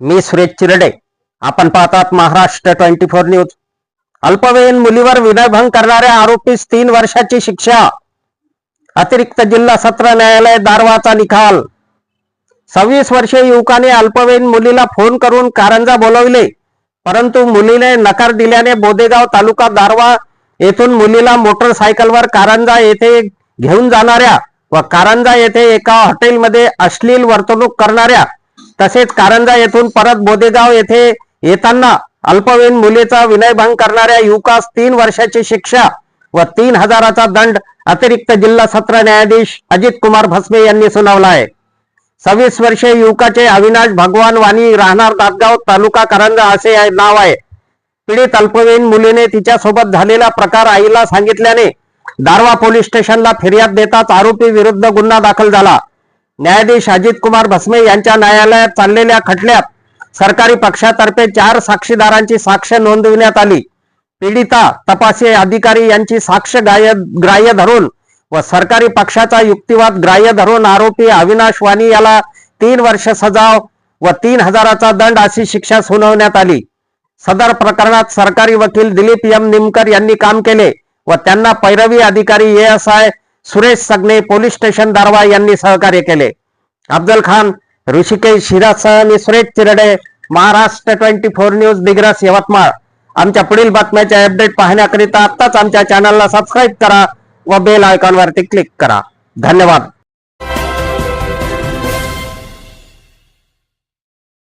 मी सुरेश चिरडे. आपण पाहतात Maharashtra twenty four news. अल्पवयीन मुलीवर विनयभंग करणाऱ्या आरोपीस तीन वर्षाची शिक्षा. अतिरिक्त जिल्हा सत्र न्यायालय दारवाचा निकाल. सव्वीस वर्षीय युवकाने अल्पवयीन मुलीला फोन करून कारंजा बोलवले. परंतु मुलीने नकार दिल्याने बोदेगाव तालुका दारवा येथून मुलीला मोटरसायकलवर कारंजा येथे घेऊन जाणाऱ्या व कारंजा येथे एका हॉटेलमध्ये अश्लील वर्तणूक करणाऱ्या तसेच कारंजा येथून परत बोदेगाव येथे येताना अल्पवयीन मुलीचा विनयभंग करणाऱ्या युवकास तीन वर्षाची शिक्षा व तीन हजाराचा दंड अतिरिक्त जिल्हा सत्र न्यायाधीश अजित कुमार भस्मे यांनी सुनावला आहे सव्वीस वर्षीय युवकाचे अविनाश भगवान वाणी राहणार दादगाव तालुका करंजा असे नाव आहे. पीडित अल्पवयीन मुलीने तिच्यासोबत झालेला प्रकार आईला सांगितल्याने दारवा पोलीस स्टेशनला फिर्याद देताच आरोपी विरुद्ध गुन्हा दाखल झाला. न्यायाधीश अजित कुमार भस्मे यांच्या न्यायालयात चाललेल्या खटल्यात सरकारी पक्षातर्फे चार साक्षीदारांची साक्ष नोंदविण्यात आली. पीडिता तपासी अधिकारी यांची साक्ष ग्राह्य ग्राह्य धरून व सरकारी पक्षाचा युक्तिवाद ग्राह्य धरून आरोपी अविनाश वाणी याला तीन वर्ष सजाव व तीन हजाराचा दंड अशी शिक्षा सुनावण्यात आली. सदर प्रकरणात सरकारी वकील दिलीप एम निमकर यांनी काम केले व त्यांना पैरवी अधिकारी S I Suresh Sagne police station Darwha यांनी सहकार्य केले. अफजल खान ऋषिकेश शिरासह आणि Suresh Chirde Maharashtra twenty four news Digras Yavatmal. आमच्या पुढील बातम्याचे अपडेट पाहण्याकरिता आत्ताच आमच्या चॅनलला सबस्क्राईब करा व बेल आयकॉनवरती क्लिक करा. धन्यवाद.